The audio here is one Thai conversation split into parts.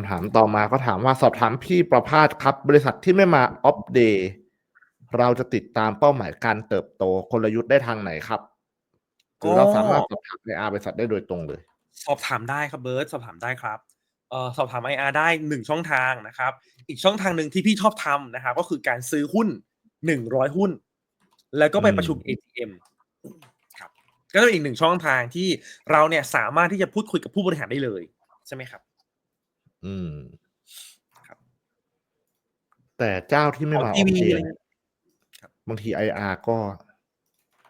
ำถามต่อมาก็ถามว่าสอบถามพี่ประภาสครับ บริษัทที่ไม่มาอัปเดตเราจะติดตามเป้าหมายการเติบโตกลยุทธ์ได้ทางไหนครับคือเราสามารถสอบถามในอาบริษัทได้โดยตรงเลย สอบถามได้ครับเบิร์ตสอบถามได้ครับเอ่อสอบถาม IR ได้หนึ่งช่องทางนะครับ อีกช่องทางหนึ่งที่พี่ชอบทำนะครับก็คือการซื้อหุ้นหนึ่งร้อยหุ้น แล้วก็ไปประชุม ATM ครับก็เป็นอีกหนึ่งช่องทางที่เราเนี่ยสามารถที่จะพูดคุยกับผู้บริหารได้เลยใช่ไหมครับ อืมครับ แต่เจ้าที่ไม่มาขอัองป TV เดตเลยเนี่ยบางทีไออาร์ก็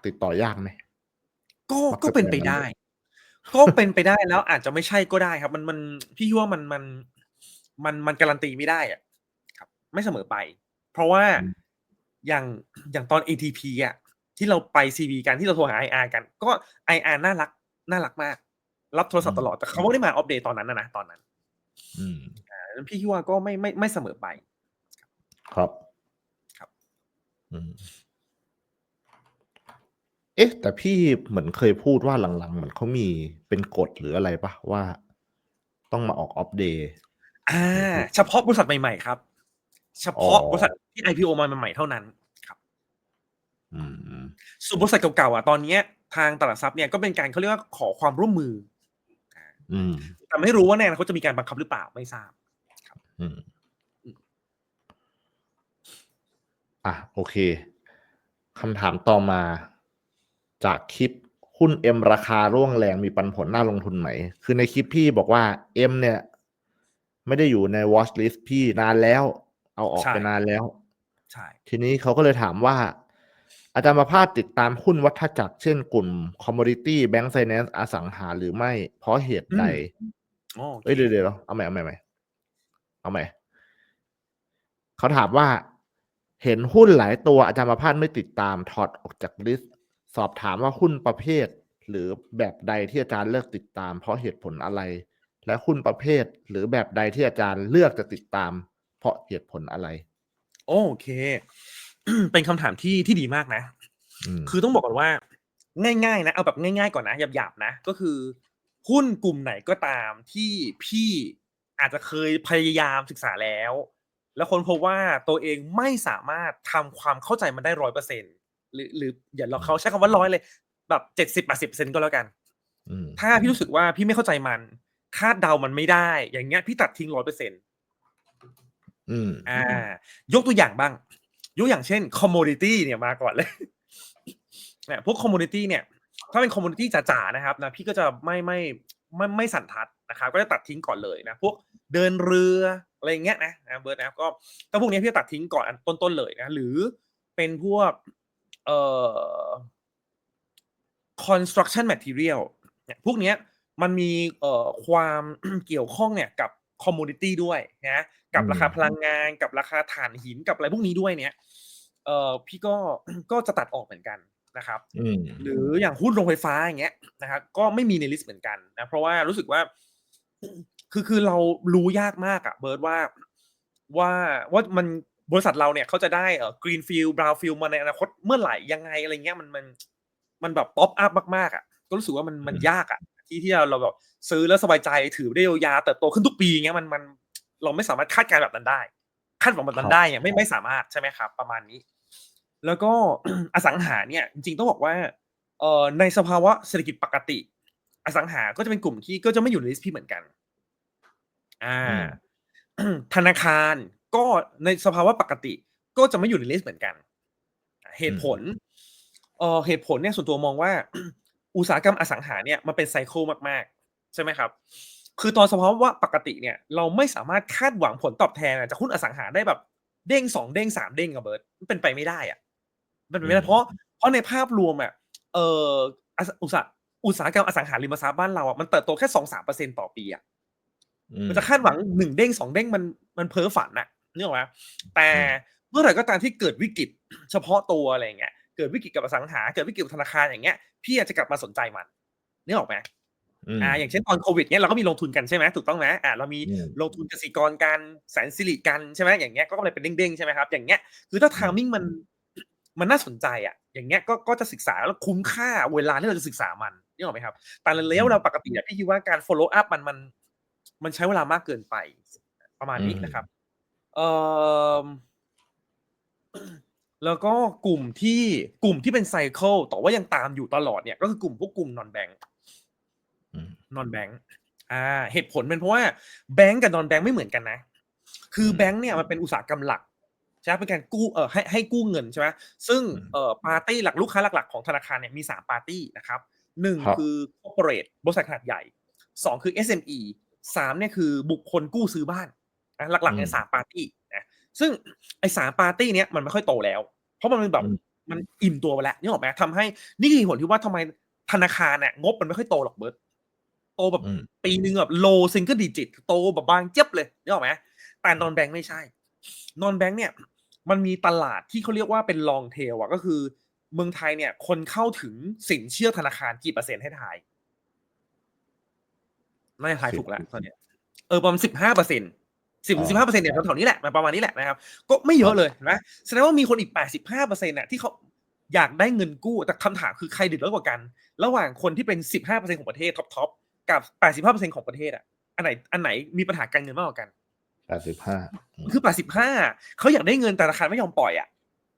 ติดต่อยากไหมก็มักจะก็เป็นเป็นไปอย่างนั้นได้ ก็เป็นไปได้แล้วอาจจะไม่ใช่ก็ได้ครับ มันมันพี่ว่ามันมันมันมันการันตีไม่ได้อะครับ ไม่เสมอไป เพราะว่าอย่างอย่างตอน ATP อะ ที่เราไป CV กันที่เราโทรหา IR กัน ก็ IR น่ารัก น่ารักมาก รับโทรศัพท์ตลอดแต่เขาไม่ได้มาอัปเดตตอนนั้นนะนะตอนนั้น อืมอ่าพี่คิดว่าก็ไม่ไม่ไม่เสมอไป ครับ ครับ อืมเอ๊ะ แต่พี่เหมือนเคยพูดว่าหลังๆเหมือนเขามีเป็นกฎหรืออะไรปะว่าต้องมาออกอัปเดตอ่า เฉพาะบริษัทใหม่ๆครับ เฉพาะอ๋อบริษัทที่ IPO มาใหม่ๆเท่านั้นครับอืมส่วนบริษัทเก่าๆอะตอนเนี้ย ทางตลาดทรัพย์เนี่ยก็เป็นการเขาเรียกว่าขอความร่วมมืออืม แต่ไม่รู้ว่าในอนาคตจะมีการบังคับหรือเปล่าไม่ทราบอืมอะโอเคคำถามต่อมา จากคลิปหุ้นเอ็มราคาร่วงแรงมีปันผลน่าลงทุนไหม คือในคลิปพี่บอกว่าเอ็มเนี่ย ไม่ได้อยู่ใน watch list พี่นานแล้ว เอาออกใช่ไปนานแล้ว ใช่ ทีนี้เขาก็เลยถามว่า อาจารย์ประภาสติดตามหุ้นวัฏจักรเช่นกลุ่ม commodity bank finance อสังหาหรือไม่ เพราะเหตุใดโอเคเอ้ยเดี๋ยวเดี๋ยวเอาใหม่เอาใหม่เอาใหม่เอาใหม่เขาถามว่า เห็นหุ้นหลายตัวอาจารย์ประภาสไม่ติดตามถอดออกจากลิสต์ สอบถามว่าหุ้นประเภท หรือแบบใดที่อาจารย์เลือกติดตาม เพราะเหตุผลอะไร และหุ้นประเภท หรือแบบใดที่อาจารย์เลือกจะติดตาม เพราะเหตุผลอะไร โอเค เป็นคำถามที่ที่ดีมากนะอืมคือต้องบอกก่อนว่า ง่าย ๆ นะ เอาแบบง่าย ๆ ก่อนนะหยาบๆนะ ก็คือหุ้นกลุ่มไหนก็ตามที่พี่อาจจะเคยพยายามศึกษาแล้ว แล้วคนพบว่าตัวเองไม่สามารถทำความเข้าใจมันได้ร้อยเปอร์เซ็นหรือหรืออย่าเราเขาใช้คำว่าร้อยเลย แบบเจ็ดสิบแปดสิบเปอร์เซ็นก็แล้วกันอืมถ้าพี่รู้สึกว่าพี่ไม่เข้าใจมัน คาดเดามันไม่ได้ อย่างเงี้ยพี่ตัดทิ้งร้อยเปอร์เซ็นต์อืมอ่า ยกตัวอย่างบ้าง ยกอย่างเช่น commodity เนี่ยมาก่อนเลยเนี่ยพวก commodity เนี่ย ถ้าเป็น commodity จ๋าๆนะครับนะพี่ก็จะไม่ไม่ไม่ไม่สันทัดนะครับก็จะตัดทิ้งก่อนเลยนะพวกเดินเรืออะไรเงี้ยนะนะเบิร์ดนะก็ถ้าพวกนี้พี่จะตัดทิ้งก่อนอันต้นๆเลยนะหรือเป็นพวกเอ่อ construction material เนี่ยพวกเนี้ยมันมีเอ่อความเกี่ยวข้องเนี่ยกับ commodity ด้วยนะ กับอืมราคาพลังงาน กับราคาถ่านหินกับอะไรพวกนี้ด้วยเนี่ยเอ่อพี่ก็ก็จะตัดออกเหมือนกันนะครับอืมหรืออย่างหุ้นโรงไฟฟ้าอย่างเงี้ยนะครับก็ไม่มีในลิสต์เหมือนกันนะเพราะว่ารู้สึกว่า คือคือเรารู้ยากมากอะเบิร์ดว่าว่าว่ามันบริษัทเราเนี่ยเขาจะได้เอ่อกรีนฟิลด์บราวฟิลมาในอนาคตเมื่อไหร่ยังไงอะไรเงี้ยมันมันมันแบบป๊อปอัพมากๆอะก็รู้สึกว่ามันมันอืมยากอะที่ที่เราเราแบบซื้อแล้วสบายใจถือได้ยาวๆเติบโตขึ้นทุกปีเงี้ยมันมัน เราไม่สามารถคาดการณ์แบบนั้นได้คาดหวังแบบนั้นได้เนี่ยไม่ไม่สามารถใช่ไหมครับ ประมาณนี้ แล้วก็อสังหาเนี่ยจริงๆต้องบอกว่าเอ่อในสภาวะเศรษฐกิจปกติ อสังหาก็จะเป็นกลุ่มที่ก็จะไม่อยู่ในลิสต์พี่เหมือนกัน อ่า ธนาคารก็ในสภาวะปกติ ก็จะไม่อยู่ในลิสต์เหมือนกัน เหตุผลเอ่อเหตุผลเนี่ยส่วนตัวมองว่า อุตสาหกรรมอสังหาเนี่ยมันเป็นไซเคิลมากๆ ใช่ไหมครับ คือตอนสภาวะปกติเนี่ยเราไม่สามารถคาดหวังผลตอบแทนจากหุ้นอสังหาได้แบบเด้งสองเด้งสามเด้งอะเบิร์ตมันเป็นไปไม่ได้อะมันเป็นไปไม่ได้อืมเพราะเพราะในภาพรวมอะเอ่ออสอุตสาหอุตสาหกรรมอสังหาริมทรัพย์บ้านเราอะมันเติบโตแค่สองสามเปอร์เซ็นต่อปีอะอืมมันจะคาดหวังหนึ่งเด้งสองเด้งมันมันเพ้อฝันน่ะนึกออกไหมแต่อืมเมื่อไหร่ก็ตามที่เกิดวิกฤตเฉพาะตัวอะไรอย่างเงี้ยเกิดวิกฤตกับอสังหา เกิดวิกฤตกับธนาคารอย่างเงี้ย พี่อาจจะกลับมาสนใจมันนึกออกไหม อืมอ่าอย่างเช่นตอนโควิดเนี้ยเราก็มีลงทุนกันใช่ไหมถูกต้องไหมอ่าเรามีอืมลงทุนกสิกรกันแสนสิริกันใช่ไหมอย่างเงี้ยก็เลยเป็นเด้งๆใช่ไหมครับอย่างเงี้ยคือถ้าทามมิ่งมันมันน่าสนใจอะอย่างเงี้ยก็ก็จะศึกษาแล้วคุ้มค่าเวลาที่เราจะศึกษามันนึกออกไหมครับแต่ในระยะเวลาปกติอะพี่คิดว่าการ follow up มันมันมันใช้เวลามากเกินไปประมาณนี้อืมนะครับเอ่อแล้วก็กลุ่มที่กลุ่มที่เป็นไซเคิลแต่ว่ายังตามอยู่ตลอดเนี่ย ก็คือกลุ่มพวกกลุ่มนอนแบงอืม นอนแบงค์อ่า เหตุผลเป็นเพราะว่าแบงก์กับนอนแบงค์ไม่เหมือนกันนะ คือแบงก์เนี่ยมันเป็นอุตสาหกรรมหลักใช่ไหมเป็นการกู้เอ่อให้ให้กู้เงินใช่ไหมซึ่งอืมเอ่อปาร์ตี้หลักลูกค้าหลัก ๆ ของธนาคารเนี่ยมีสามปาร์ตี้นะครับหนึ่งครับคือ corporate บริษัทขนาดใหญ่สองคือ SME สามเนี่ยคือบุคคลกู้ซื้อบ้านนะหลักๆเนี่ยสามปาร์ตี้นะซึ่งไอ้สามปาร์ตี้เนี้ยมันไม่ค่อยโตแล้ว เพราะมันเป็นแบบอืมมันอิ่มตัวไปแล้วนี่ออกไหมทำให้นี่คือเหตุผลที่ว่าทำไมธนาคารเนี่ยงบมันไม่ค่อยโตหรอกเบิร์ต โตแบบอืมปีหนึ่งแบบ low single digit โตแบบบางเจ็บเลยนึกออกไหมแต่นอนแบงค์ไม่ใช่ นอนแบงค์เนี่ย มันมีตลาดที่เขาเรียกว่าเป็น long tail อะก็คือ เมืองไทยเนี่ย คนเข้าถึงสินเชื่อธนาคารกี่เปอร์เซ็นต์ให้ทายน่าจะทายถูกแล้วตอนเนี้ยเออประมาณสิบห้าเปอร์เซ็นต์สิบอ๋อสิบห้าเปอร์เซ็นต์เนี่ยแถวๆนี้แหละประมาณนี้แหละนะครับ ก็ไม่เยอะเลยเห็นไหมแสดงว่ามีคนอีกแปดสิบห้าเปอร์เซ็นต์น่ะที่เขาอยากได้เงินกู้แต่คำถามคือใครเดือดร้อนกว่ากัน ระหว่างคนที่เป็นสิบห้าเปอร์เซ็นของประเทศท็อปทอป กับแปดสิบห้าเปอร์เซ็นของประเทศอะอันไหนอันไหนมีปัญหาการเงินมากกว่ากันแปดสิบห้าคือ85เขาอยากได้เงินแต่ธนาคารไม่ยอมปล่อยอะ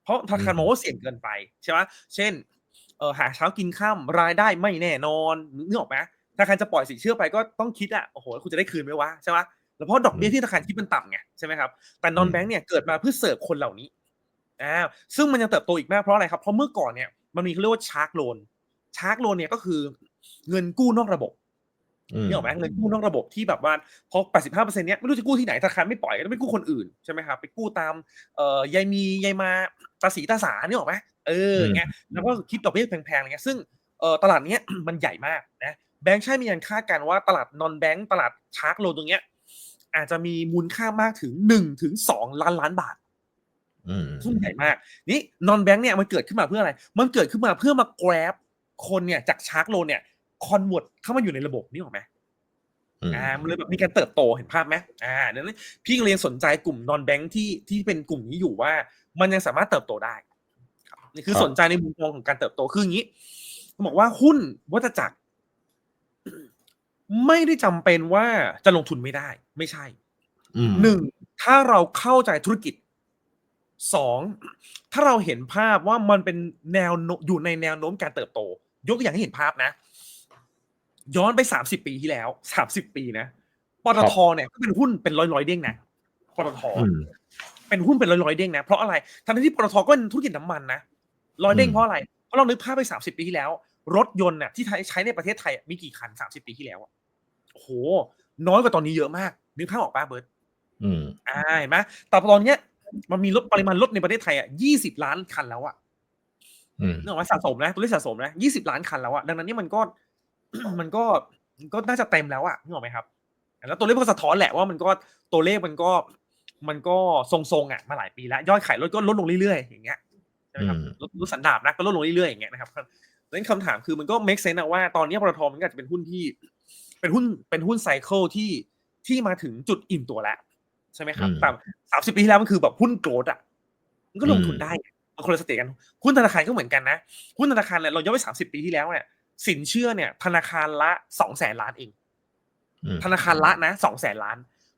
เพราะธนาคารอืมมองว่าเสี่ยงเกินไปใช่ไหมเช่นเออหาเช้ากินข้ามรายได้ไม่แน่นอนนึกออกไหมธนาคารจะปล่อยสินเชื่อไปก็ต้องคิดอะโอ้โหคุณจะได้คืนไหมวะใช่ไหมแล้วเพราะดอกเบี้ยที่ธนาคารคิดมันต่ำไงใช่ไหมครับแต่นอนแบงค์เนี่ยเกิดมาเพื่อเสิร์ฟคนเหล่านี้อ่าซึ่งมันยังเติบโตอีกมากเพราะอะไรครับเพราะเมื่อก่อนเนี่ยมันมีเขาเรียกว่าชาร์กโลนชาร์กโลนเนี่ยก็คือเงินกู้นอกระบบอืม นี่ออกไหมเงินกู้นอกระบบที่แบบว่าพอ 85เปอร์เซ็นต์เนี้ยไม่รู้จะกู้ที่ไหนธนาคารไม่ปล่อยก็ต้องไปกู้คนอื่นใช่ไหมครับไปกู้ตามเอ่อยายมียายมาตาสีตาสานี่ออกไหมเอออย่างเงี้ยแล้วก็คิดดอกเบี้ยแพงๆอะไรเงี้ยซึ่งเอ่อตลาดเนี้ยมันใหญ่มากนะแบงค์ใช่มีการคาดการณ์ว่าตลาดนอนแบงค์ตลาดชาร์กโลนตรงเนี้ย อาจจะมีมูลค่ามากถึง1ถึง2ล้านล้านบาทอืมซึ่งใหญ่มาก นี่นอนแบงค์เนี่ยมันเกิดขึ้นมาเพื่ออะไร มันเกิดขึ้นมาเพื่อมา grab คนเนี่ยจากชาร์กโลนเนี่ย คอนเวิร์ตเข้ามาอยู่ในระบบนี่ออกไหมอืมอ่ามันเลยแบบมีการเติบโตเห็นภาพไหมอ่าดังนั้นพี่ก็เลยสนใจกลุ่มนอนแบงค์ที่ที่เป็นกลุ่มนี้อยู่ว่า มันยังสามารถเติบโตได้ครับนี่คือครับสนใจในมุมมองของการเติบโตคืออย่างนี้เขาบอกว่าหุ้นวัฏจักร ไม่ได้จำเป็นว่าจะลงทุนไม่ได้ ไม่ใช่อืมหนึ่งถ้าเราเข้าใจธุรกิจสองถ้าเราเห็นภาพว่ามันเป็นแนวโน้มอยู่ในแนวโน้มการเติบโต ยกตัวอย่างให้เห็นภาพนะ ย้อนไปสามสิบปีที่แล้วสามสิบปีนะปตทเนี่ยก็เป็นหุ้นเป็นร้อยร้อยๆเด้งนะปตทอืมเป็นหุ้นเป็นร้อยร้อยๆเด้งนะเพราะอะไรทั้งที่ปตทก็เป็นธุรกิจน้ำมันนะร้อยเด้งอืมเพราะอะไรเพราะเรานึกภาพไปสามสิบปีที่แล้ว รถยนต์น่ะที่ใช้ใช้ในประเทศไทยอะมีกี่คันสามสิบปีที่แล้วอะโอ้โห น้อยกว่าตอนนี้เยอะมาก นึกภาพออกป่ะเบิร์ตอืมอ่าเห็นไหมแต่ตอนเนี้ยมันมีรถปริมาณรถในประเทศไทยอะยี่สิบล้านคันแล้วอะอืมนึกออกไหมสะสมนะตัวเลขสะสมนะยี่สิบล้านคันแล้วอะดังนั้นเนี่ยมันก็ มันก็มันก็น่าจะเต็มแล้วอะนึกออกไหมครับ แล้วตัวเลขมันก็สะท้อนแหละว่ามันก็ตัวเลขมันก็มันก็ทรงๆอะมาหลายปีแล้ว ยอดขายรถก็ลดลงเรื่อยๆอย่างเงี้ยใช่ไหมครับอืมรถรถสันดาปนะก็ลดลงเรื่อยๆอย่างเงี้ยนะครับดังนั้นคำถามคือมันก็ make sense นะว่าตอนนี้ปตทมันก็อาจจะเป็นหุ้นที่ เป็นหุ้นเป็นหุ้นไซเคิลที่ที่มาถึงจุดอิ่มตัวแล้ว ใช่ไหมครับอืมแต่สามสิบปีที่แล้วมันคือแบบหุ้นโกรดอะมันก็ลงทุนอืมได้ไงมันคนละสเตจกันหุ้นธนาคารก็เหมือนกันนะหุ้นธนาคารเนี่ยเราย้อนไปสามสิบปีที่แล้วเนี่ย สินเชื่อเนี่ย ธนาคารละสองแสนล้านเองอืมธนาคารละนะสองแสนล้าน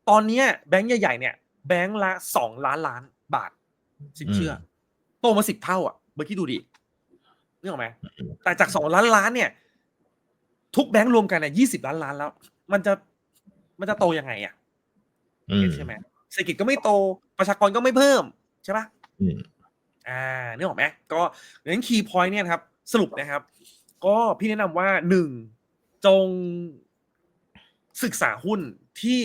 ตอนเนี้ยแบงก์ใหญ่ๆเนี่ย แบงก์ละสองล้านล้านบาท สินเชื่ออโตมาสิบเท่าอะเมื่อกี้ดูดินึกออกไหมแต่จากสองล้านล้านเนี่ย ทุกแบงก์รวมกันเนี่ยยี่สิบล้านล้านแล้ว มันจะมันจะโตยังไงอะอืมใช่ไหมเศรษฐกิจก็ไม่โตประชากรก็ไม่เพิ่มใช่ปะอืมอ่านึกออกไหมก็ดังนั้นคีย์พอยต์เนี่ยนะครับ สรุปนะครับ ก็พี่แนะนำว่าหนึ่งจงศึกษาหุ้นที่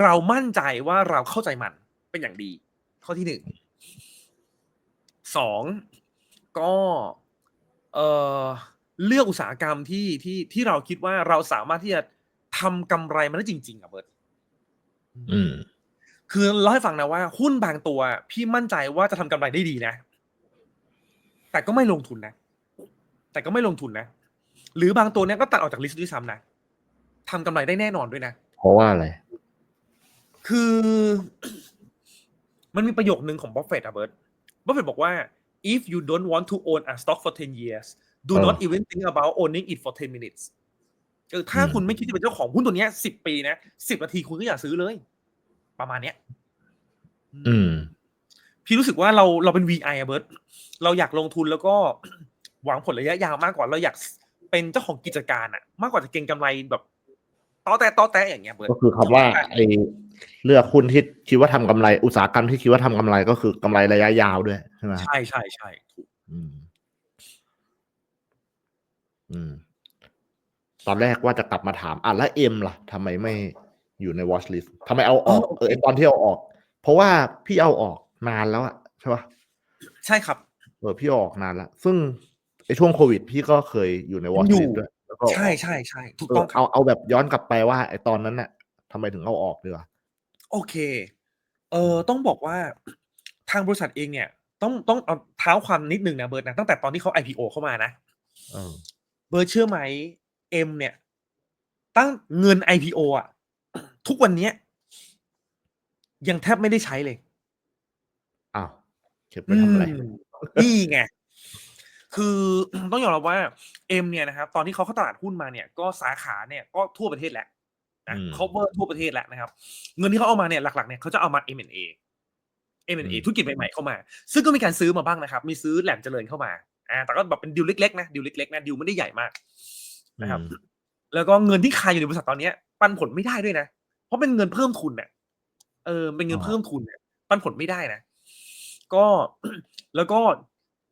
เรามั่นใจว่าเราเข้าใจมันเป็นอย่างดี ข้อที่หนึ่งสองก็เออเลือกอุตสาหกรรมที่ที่ที่เราคิดว่าเราสามารถที่จะทำกำไรมันได้จริง ๆอะเบิร์ตอืมคือเล่าให้ฟังนะว่า หุ้นบางตัว พี่มั่นใจว่าจะทำกำไรได้ดีนะ แต่ก็ไม่ลงทุนนะ แต่ก็ไม่ลงทุนนะ หรือบางตัวเนี้ยก็ตัดออกจากลิสต์ด้วยซ้ำนะทำกำไรได้แน่นอนด้วยนะ เพราะว่าอะไร คือ มันมีประโยคนึงของบัฟเฟตต์อะเบิร์ตบัฟเฟตต์บอกว่า if you don't want to own a stock for 10 years do เออ not even think about owning it for 10 minutes เออถ้าอืม คุณไม่คิดจะเป็นเจ้าของหุ้นตัวเนี้ยสิบปีนะสิบนาทีคุณก็อย่าซื้อเลย ประมาณเนี้ย อืม พี่รู้สึกว่าเราเราเป็น VI อะเบิร์ตเราอยากลงทุนแล้วก็ หวังผลระยะยาวมากกว่าเราอยากเป็นเจ้าของกิจการอะมากกว่าจะเก็งกำไรแบบต้อแต่ต้อแต่อย่างเงี้ยเบิร์ตก็คือคำว่าไอเลือกหุ้นที่คิดว่าทำกำไรอุตสาหกรรมที่คิดว่าทำกำไรก็คือกำไรระยะยาวด้วยใช่ไหมครับใช่ใช่ใช่ถูกอืมอืมตอนแรกว่าจะกลับมาถามอะแล้วเอ็มล่ะทำไมไม่อยู่ใน watch list ทำไมเอาออกเออไอตอนที่เอาออก เพราะว่าพี่เอาออกนานแล้วอะใช่ปะใช่ครับ เออพี่เอาออกนานแล้วซึ่ง ไอช่วงโควิด พี่ก็เคยอยู่ใน watch อยู่ list ด้วยแล้วก็เอาออกใช่ใช่ใช่ถูกเอต้อองครับเอาเอาแบบย้อนกลับไปว่าไอตอนนั้นน่ะทำไมถึงเอาออกดีกว่าโอเค เออต้องบอกว่าทางบริษัทเองเนี่ย ต้องต้องเอาเท้าความนิดนึงนะเบิร์ตนะตั้งแต่ตอนที่เขา IPO เข้ามานะเออเบิร์ตเชื่อไหมเอ็มเนี่ย ตั้งเงิน IPO อะ ทุกวันเนี้ยยังแทบไม่ได้ใช้เลยอ้าวเก็บไปทำอะไรอืมนี่ไง คือต้องยอมรับว่าเอ็มเนี่ยนะครับ ตอนที่เขาเข้าตลาดหุ้นมาเนี่ย ก็สาขาเนี่ยก็ทั่วประเทศแหละนะอืม cover ทั่วประเทศแล้วนะครับ เงินที่เขาเอามาเนี่ยหลักๆเนี่ยเขาจะเอามา M&A M&A อืมธุรกิจใหม่ๆเข้ามา ซึ่งก็มีการซื้อมาบ้างนะครับ มีซื้อแหลมเจริญเข้ามาอ่าแต่ก็แบบเป็นดิวเล็กๆนะดิวเล็กๆนะดิวไม่ได้ใหญ่มากนะครับอืมแล้วก็เงินที่คาอยู่ในบริษัทตอนเนี้ย ปันผลไม่ได้ด้วยนะ เพราะเป็นเงินเพิ่มทุนเนี่ยเออเป็นเงินอ่าเพิ่มทุนเนี่ยปันผลไม่ได้นะ ก็แล้วก็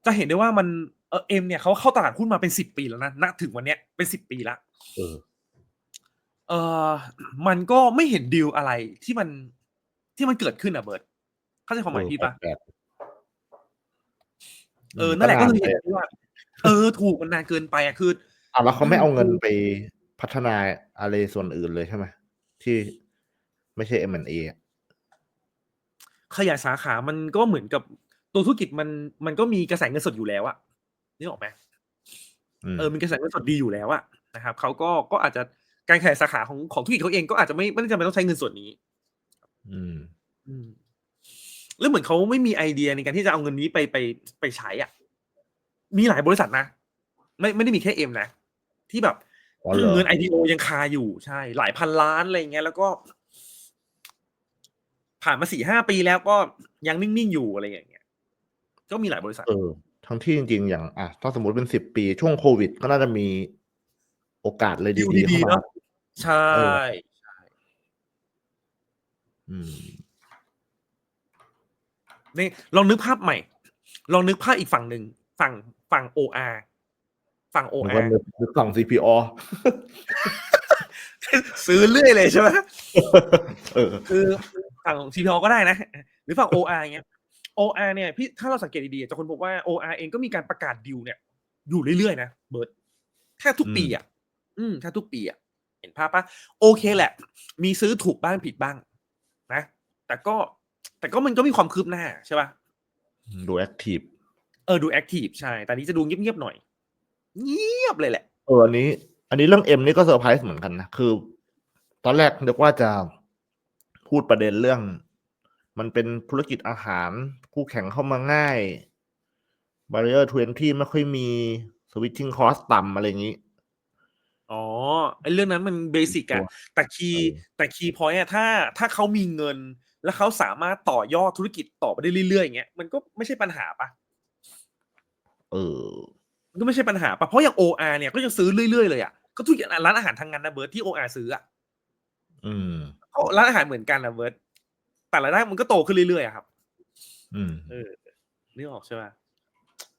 จะเห็นได้ว่ามัน เออเอ็มเนี่ยเขาเข้าตลาดหุ้นมาเป็นสิบปีแล้วนะณถึงวันเนี้ยเป็นสิบปีละเออเออมันก็ไม่เห็นดีลอะไรที่มันที่มันเกิดขึ้นอะเบิร์ตเข้าใจความหมายพี่ปะแปลกเออนั่นแหละก็าคือไปเห็นว่าเออถูกมันนานเกินไปอะคืออะแล้วเขาไม่เอาเงินไปพัฒนาอะไรส่วนอื่นเลยใช่ไหมที่ไม่ใช่ M&A อะขยายสาขามันก็เหมือนกับตัวธุรกิจมันมันก็มีกระแสเงินสดอยู่แล้วอะ นึกออกไหมมเออมีกระแสเงินสดดีอยู่แล้วอะนะครับเขาก็ก็อาจจะการขยายสาขาของของธุรกิจเขาเองก็อาจจะไม่ไม่ได้จำเป็นต้องใช้เงินส่วนนี้ อืมอืมแล้วเหมือนเขาไม่มีไอเดียในการที่จะเอาเงินนี้ไปไปไปใช้อะ มีหลายบริษัทนะ ไม่ไม่ได้มีแค่เอ็มนะ ที่แบบอ๋อเหรอเงิน IPO ยังคาอยู่ใช่ หลายพันล้านอะไรอย่างเงี้ยแล้วก็ ผ่านมาสี่ห้าปีแล้วก็ยังนิ่ง ๆ อยู่อะไรอย่างเงี้ย ก็มีหลายบริษัทเออ ทั้งที่จริง ๆ อย่างอะถ้าสมมติเป็นสิบปีช่วงโควิด ก็น่าจะมีโอกาสเลยดีลดีๆดีเข้าๆมาเนาะใช่เอออืมนี่ลองนึกภาพใหม่ ลองนึกภาพอีกฝั่งหนึ่งฝั่งฝั่ง OR ฝั่งผม OR ว่านึกนึกฝั่ง CPO ซื้อเรื่อยเลยใช่ไหมเออคือฝั่ง CPO ก็ได้นะ หรือฝั่ง OR เงี้ย OR เนี่ยพี่ถ้าเราสังเกตดีๆจะคนพบว่า OR เองก็มีการประกาศดิวเนี่ย อยู่เรื่อยๆนะเบิร์ตแทบทุกปีอะอืมแทบทุกปีอะเห็นภาพปะโอเคแหละ มีซื้อถูกบ้างผิดบ้าง นะ แต่ก็แต่ก็มันก็มีความคืบหน้าใช่ปะดูแอคทีฟเออดูแอคทีฟใช่แต่นี้จะดูเงียบๆหน่อย เงียบเลยแหละเอออันนี้ อันนี้เรื่องเอ็มนี่ก็เซอร์ไพรส์เหมือนกันนะคือ ตอนแรกนึกว่าจะพูดประเด็นเรื่อง มันเป็นธุรกิจอาหาร คู่แข่งเข้ามาง่ายบาริเออร์ทเวนที่ไม่ค่อยมีสวิตชิ่งคอสต่ำอะไรอย่างนี้ อ๋อไอ้เรื่องนั้นมันเบสิกอะตัวแต่คีย์เออแต่คีย์พอยต์อะถ้าถ้าเขามีเงิน แล้วเขาสามารถต่อยอดธุรกิจต่อไปได้เรื่อยๆอย่างเงี้ยมันก็ไม่ใช่ปัญหาปะเออมันก็ไม่ใช่ปัญหาปะเพราะอย่าง OR เนี่ยก็ยังซื้อเรื่อยๆเลยอะก็ธุรกิจร้านอาหารทางนั้นนะเบิร์ดที่ OR ซื้ออะอืมเพราะร้านอาหารเหมือนกันนะเบิร์ด แต่รายได้มันก็โตขึ้นเรื่อยๆอะครับ อืมเออนึกออกใช่ปะ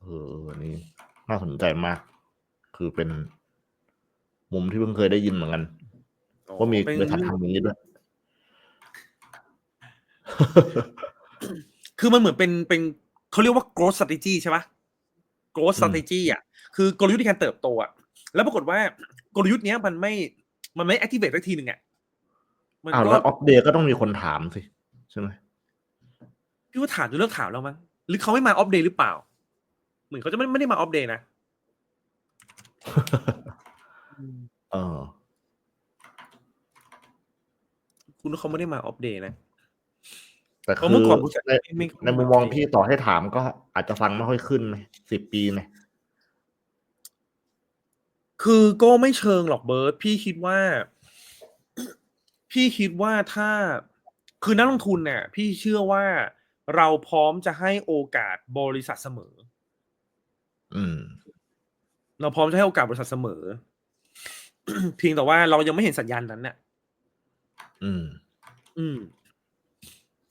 เอออันนี้น่าสนใจมาก คือเป็น มุมที่เพิ่งเคยได้ยินเหมือนกันอ๋อว่ามีเป็นบริษัททำอย่างนี้ด้วย คือมันเหมือนเป็นเป็นเขาเรียกว่า growth strategy ใช่ปะ growth อืม strategy อะ คือกลยุทธ์ในการเติบโตอะ แล้วปรากฏว่ากลยุทธ์เนี้ยมันไม่ มันไม่ activate สักทีหนึ่งอะมันอ้าวก็แล้วออฟเดย์ก็ต้องมีคนถามสิ ใช่ไหมพี่ว่าถามจนเลิกถามแล้วมั้งหรือเขาไม่มา off day หรือเปล่า เหมือนเขาจะไม่ไม่ได้มา off day นะเออคุณว่าเขาไม่ได้มา off day นะแต่เพราะคืเมื่ออก่อนบริษัทในไม่ในมุมมองพี่ต่อให้ถามก็อาจจะฟังไม่ค่อยขึ้นไหมสิบปีไหมคือก็ไม่เชิงหรอกเบิร์ตพี่คิดว่า พี่คิดว่าถ้า คือนักลงทุนเนี่ยพี่เชื่อว่าเราพร้อมจะให้โอกาสบริษัทเสมอ อืม เราพร้อมจะให้โอกาสบริษัทเสมอ เพียงแต่ว่าเรายังไม่เห็นสัญญาณนั้นเนี่ยอืม อืม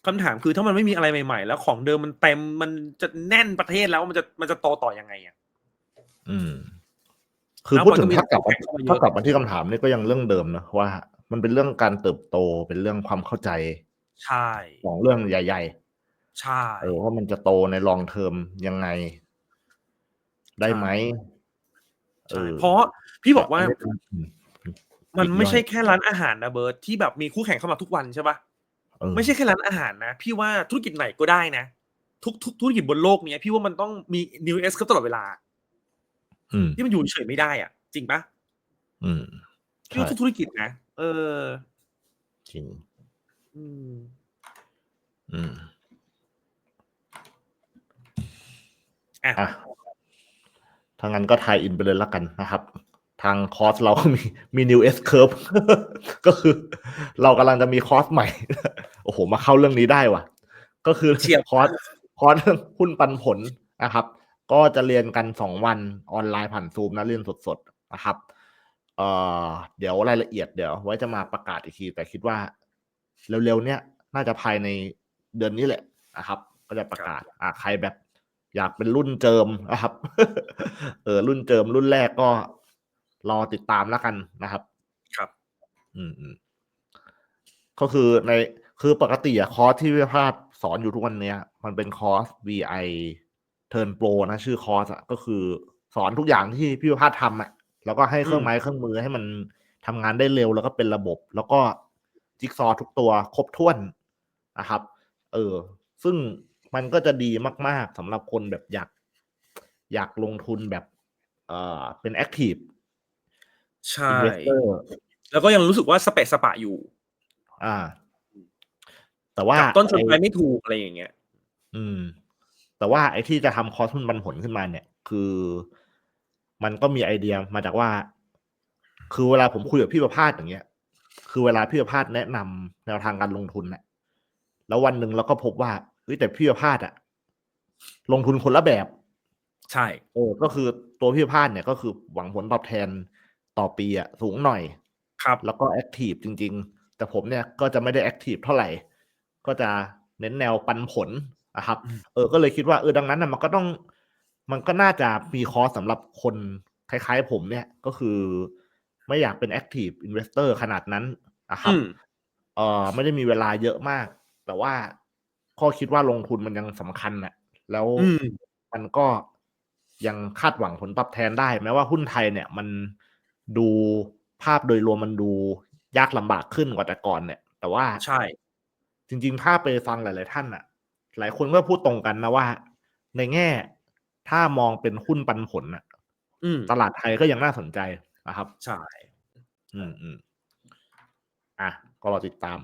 คำถามคือถ้ามันไม่มีอะไรใหม่ ๆ แล้วของเดิมมันเต็มมันจะแน่นประเทศแล้วมันจะมันจะโตต่อยังไงอะ อืม คือแล้วพูดมันถึก็งมีถ้ากลับมาแข่งเข้ามาเยอะถ้ากลับมาที่คำถามนี่ก็ยังเรื่องเดิมนะว่า มันเป็นเรื่องการเติบโตเป็นเรื่องความเข้าใจ ใช่ของเรื่องใหญ่ใช่ๆเออว่ามันจะโตในลองเทอมยังไง ได้ไหมเอใช่อเพราะพี่บอกว่าอืมมันไม่ใช่อีกหน่อยแค่ร้านอาหารนะเบิร์ตที่แบบมีคู่แข่งเข้ามาทุกวันใช่ปะเออไม่ใช่แค่ร้านอาหารนะ พี่ว่าธุรกิจไหนก็ได้นะ ทุกทุกธุรกิจบนโลกเนี้ย พี่ว่ามันต้องมี new s ตลอดเวลาอืมที่มันอยู่เฉยไม่ได้อะ จริงปะอืมพี่ว่าทุกธุรกิจนะเออ จริง อืม อืมอะ อะถ้างั้นก็ทายอินไปเลยละกันนะครับ ทางคอร์สเราก็มีมี new S curve ก็คือ เรากำลังจะมีคอร์สใหม่ โอ้โห มาเข้าเรื่องนี้ได้ว่ะ ก็คือเฉียบ คอร์สคอร์สเรื่องหุ้นปันผลนะครับ ก็จะเรียนกันสองวันออนไลน์ผ่านซูมนะเรียนสดๆนะครับ เอ่อเดี๋ยวรายละเอียดเดี๋ยวไว้จะมาประกาศอีกที แต่คิดว่า เร็วๆเนี้ยน่าจะภายในเดือนนี้แหละนะครับ ก็จะประกาศอ่าใครแบบ อยากเป็นรุ่นเจิมนะครับ เออรุ่นเจิมรุ่นแรกก็รอติดตามแล้วกันนะครับ ครับ อืมอืมก็คือในคือปกติอะคอร์สที่วิภาพสอนอยู่ทุกวันเนี้ย มันเป็นคอร์ส VI Turn Pro นะ ชื่อคอร์สอะก็คือสอนทุกอย่างที่พี่วิภาพทำอะแล้วก็ให้เครื่องไม้เครื่องมือให้มันทำงานได้เร็วแล้วก็เป็นระบบ แล้วก็ จิ๊กซอว์ทุกตัวครบถ้วนนะครับ เออ ซึ่งมันก็จะดีมาก ๆสำหรับคนแบบอยาก อยากลงทุนแบบเอ่อเป็นแอคทีฟใช่อินเวสเตอร์แล้วก็ยังรู้สึกว่าสเปะสปะอยู่ อ่า แต่ว่าจับต้นชนไอ้ปลายไม่ถูกอะไรอย่างเงี้ย อืม แต่ว่าไอ้ที่จะทำคอร์สหุ้นปันผลขึ้นมาเนี่ย คือมันก็มีไอเดียมาจากว่า คือเวลาผมคุยกับพี่ประภาสอย่างเงี้ย คือเวลาพี่ประภาสแนะนำแนวทางการลงทุนเนี่ยแล้ววันหนึ่งเราก็พบว่าเฮ้ยแต่พี่ประภาสอะลงทุนคนละแบบ ใช่เออก็คือตัวพี่ประภาสเนี่ยก็คือหวังผลตอบแทนต่อปีอะสูงหน่อย ครับ แล้วก็แอคทีฟจริง ๆ แต่ผมเนี่ยก็จะไม่ได้แอคทีฟเท่าไหร่ ก็จะเน้นแนวปันผลนะครับอืมเออ ก็เลยคิดว่าเออดังนั้นนะมันก็ต้อง มันก็น่าจะมีคอร์สสำหรับคนคล้ายๆผมเนี่ยก็คือ ไม่อยากเป็นแอคทีฟอินเวสเตอร์ขนาดนั้นนะครับอืมเออไม่ได้มีเวลาเยอะมาก แต่ว่าข้อคิดว่าลงทุนมันยังสำคัญน่ะแล้วอืมมันก็ยังคาดหวังผลตอบแทนได้ แม้ว่าหุ้นไทยเนี่ย มันดูภาพโดยรวมมันดูยากลำบากขึ้นกว่าแต่ก่อนเนี่ย แต่ว่าใช่ จริงๆ ถ้าไปฟังหลาย ๆ ท่านอะหลายคนก็พูดตรงกันนะว่า ในแง่ถ้ามองเป็นหุ้นปันผลน่ะอืมตลาดไทยก็ยังน่าสนใจ นะครับ ใช่ อืมอืมอะก็รอติดตาม